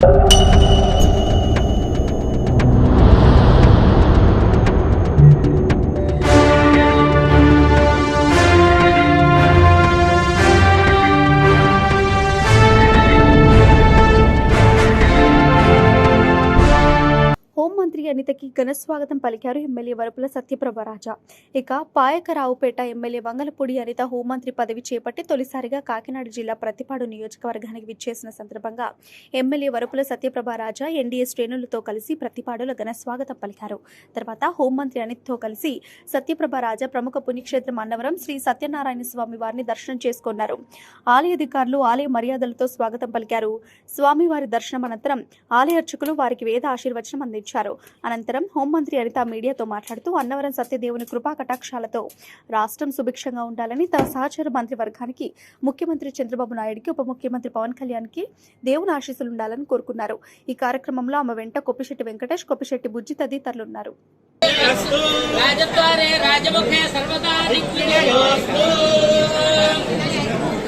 you. మంత్రి అనితకి ఘన స్వాగతం పలికారు ఎమ్మెల్యే వరపుల సత్యప్రభ రాజా ఇక పాయకరావుపేట ఎమ్మెల్యే వంగలపూడి అనిత హోంమంత్రి పదవి చేపట్టి తొలిసారిగా కాకినాడ జిల్లా ప్రతిపాడు నియోజకవర్గానికి విచ్చేసిన సందర్భంగా ఎమ్మెల్యే వరపుల సత్యప్రభ రాజా ఎన్డీఏ శ్రేణులతో కలిసి ప్రతిపాడులో ఘన స్వాగతం పలికారు. తర్వాత హోంమంత్రి అనిత్తో కలిసి సత్యప్రభ రాజా ప్రముఖ పుణ్యక్షేత్రం అన్నవరం శ్రీ సత్యనారాయణ స్వామి వారిని దర్శనం చేసుకున్నారు. ఆలయ అధికారులు ఆలయ మర్యాదలతో స్వాగతం పలికారు. స్వామివారి దర్శనం అనంతరం ఆలయ అర్చకులు వారికి వేద ఆశీర్వచనం అందించారు. అనంతరం హోంమంత్రి అనిత మీడియాతో మాట్లాడుతూ అన్నవరం సత్యదేవుని కృపా కటాక్షాలతో రాష్ట్రం సుభిక్షంగా ఉండాలని తన సహచర మంత్రి వర్గానికి ముఖ్యమంత్రి చంద్రబాబు నాయుడుకి ఉప ముఖ్యమంత్రి పవన్ కళ్యాణ్కి దేవుని ఆశీస్సులు ఉండాలని కోరుకున్నారు. ఈ కార్యక్రమంలో ఆమె వెంట కొప్పిశెట్టి వెంకటేష్ కొప్పిశెట్టి బుజ్జి తదితరులున్నారు